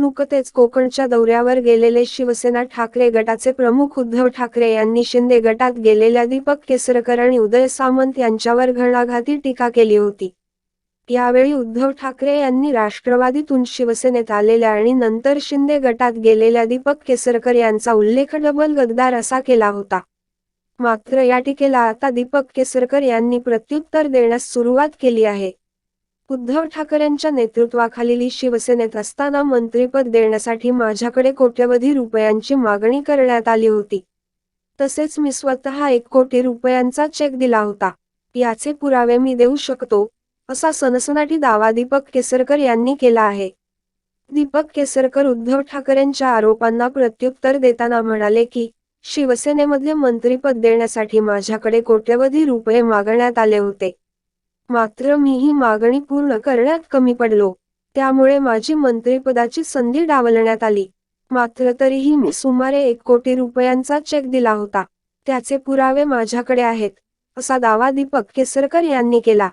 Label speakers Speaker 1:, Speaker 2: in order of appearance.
Speaker 1: नुकतेच कोकणच्या दौऱ्यावर गेलेले शिवसेना ठाकरे गटाचे प्रमुख उद्धव ठाकरे यांनी शिंदे गटात गेलेल्या दीपक केसरकर आणि उदय सामंत यांच्यावर घणाघाती टीका केली होती. यावेळी उद्धव ठाकरे यांनी राष्ट्रवादीतून शिवसेनेत आलेल्या आणि नंतर शिंदे गटात गेलेल्या दीपक केसरकर यांचा उल्लेख डबल गद्दार असा केला होता. मात्र या टीकेला आता दीपक केसरकर यांनी प्रत्युत्तर देण्यास सुरुवात केली आहे. उद्धव ठाकरेंच्या नेतृत्वाखालील शिवसेनेत असताना मंत्रिपद देण्यासाठी माझ्याकडे कोट्यवधी रुपयांची मागणी करण्यात आली होती. तसेच मी स्वतः एक कोटी रुपयांचा चेक दिला होता. याचे पुरावे मी देऊ शकतो असा सनसनाटी दावा दीपक केसरकर यांनी केला आहे. दीपक केसरकर उद्धव ठाकरेंच्या आरोपांना प्रत्युत्तर देताना म्हणाले की शिवसेनेमध्ये मंत्रिपद देण्यासाठी माझ्याकडे कोट्यवधी रुपये मागण्यात आले होते. मात्र मी ही मागणी पूर्ण करण्यात कमी पडलो. त्यामुळे माझी मंत्रिपदाची संधी डावलण्यात आली. मात्र तरीही मी सुमारे एक कोटी रुपयांचा चेक दिला होता. त्याचे पुरावे माझ्याकडे आहेत असा दावा दीपक केसरकर यांनी केला.